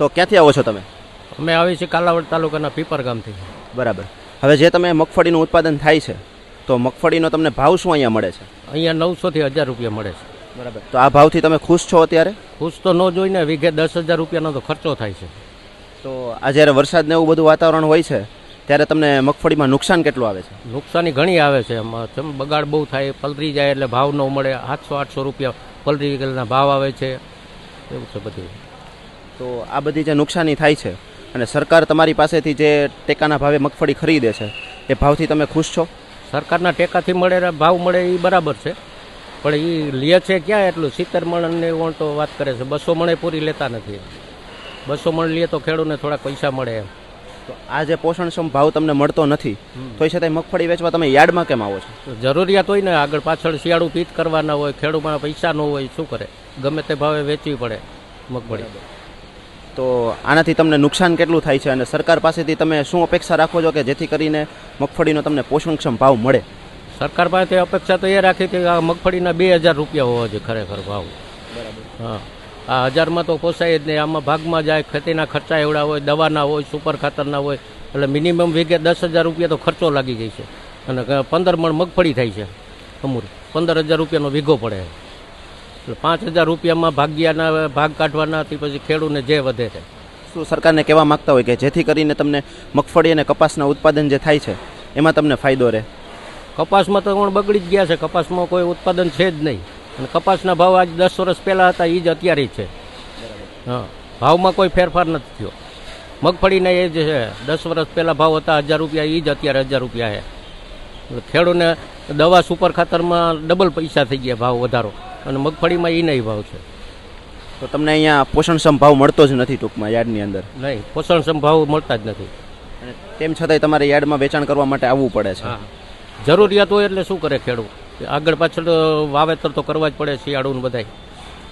તો ક્યાંથી આવો છો તમે? અમે આવી છીએ કાલાવડ તાલુકાના પીપર ગામથી. બરાબર. હવે જે તમે મગફળીનું ઉત્પાદન થાય છે તો મગફળીનો તમને ભાવ શું અહીંયા મળે છે? અહીંયા નવસોથી હજાર રૂપિયા મળે છે. બરાબર. તો આ ભાવથી તમે ખુશ છો અત્યારે? ખુશ તો ન જોઈને વીઘે દસ હજાર રૂપિયાનો તો ખર્ચો થાય છે. તો આ જ્યારે વરસાદ ને એવું બધું વાતાવરણ હોય છે ત્યારે તમને મગફળીમાં નુકસાન કેટલું આવે છે? નુકસાની ઘણી આવે છે. એમાં બગાડ બહુ થાય પલરી જાય એટલે ભાવ ન મળે. આઠસો આઠસો રૂપિયા પલરી ભાવ આવે છે. એવું છે બધું. તો આ બધી જે નુકસાની થાય છે અને સરકાર તમારી પાસેથી જે ટેકાના ભાવે મગફળી ખરીદે છે એ ભાવથી તમે ખુશ છો? સરકારના ટેકાથી મળે ભાવ મળે એ બરાબર છે. પણ એ લે છે ક્યાં એટલું? સિત્તેર મણને તો વાત કરે છે. બસો મણે પૂરી લેતા નથી. બસો મણ લે તો ખેડૂતને થોડા પૈસા મળે એમ. તો આ જે પોષણક્ષમ ભાવ તમને મળતો નથી તો એ છતાં મગફળી વેચવા તમે યાર્ડમાં કેમ આવો છો? જરૂરિયાત હોય ને આગળ પાછળ શિયાળું પીત કરવાના હોય ખેડૂતમાં પૈસા ન હોય શું કરે? ગમે તે ભાવે વેચવી પડે મગફળી. તો આનાથી તમને નુકસાન કેટલું થાય છે અને સરકાર પાસેથી તમે શું અપેક્ષા રાખો છો કે જેથી કરીને મગફળીનો તમને પોષણક્ષમ ભાવ મળે? સરકાર પાસે અપેક્ષા તો એ રાખી કે આ મગફળીના બે હજાર રૂપિયા હોવા જોઈએ ખરેખર ભાવ. હા. આ હજારમાં તો પોસાય જ નહીં. આમાં ભાગમાં જાય ખેતીના ખર્ચા એવડા હોય દવાના હોય સુપર ખાતરના હોય એટલે મિનિમમ વીઘે દસ હજાર રૂપિયા તો ખર્ચો લાગી જાય છે. અને પંદર મણ મગફળી થાય છે. અમૂર પંદર હજાર રૂપિયાનો વીઘો પડે. એટલે પાંચ હજાર રૂપિયામાં ભાગ્યાના ભાગ કાઢવાના તે પછી ખેડૂતને જે વધે છે. શું સરકારને કહેવા માગતા હોય કે જેથી કરીને તમને મગફળી અને કપાસના ઉત્પાદન જે થાય છે એમાં તમને ફાયદો રહે? કપાસમાં તો પણ બગડી જ ગયા છે. કપાસમાં કોઈ ઉત્પાદન છે જ નહીં. અને કપાસના ભાવ આજ દસ વર્ષ પહેલાં હતા એ જ અત્યારે છે. હા ભાવમાં કોઈ ફેરફાર નથી થયો. મગફળીના એ જ છે દસ વર્ષ પહેલાં ભાવ હતા હજાર રૂપિયા એ જ અત્યારે હજાર રૂપિયા છે. ખેડૂને દવા સુપર ખાતરમાં ડબલ પૈસા થઈ ગયા ભાવ વધારો. અને મગફળીમાં એ નહીં ભાવ છે. તો તમને અહીંયા પોષણક્ષમ ભાવ મળતો જ નથી ટૂંકમાં યાર્ડની અંદર? નહીં પોષણક્ષમ ભાવ મળતા જ નથી. અને તેમ છતાંય તમારે યાર્ડમાં વેચાણ કરવા માટે આવવું પડે છે. જરૂરિયાત હોય એટલે શું કરે ખેડૂત? આગળ પાછળ વાવેતર તો કરવા જ પડે શિયાળું બધાય.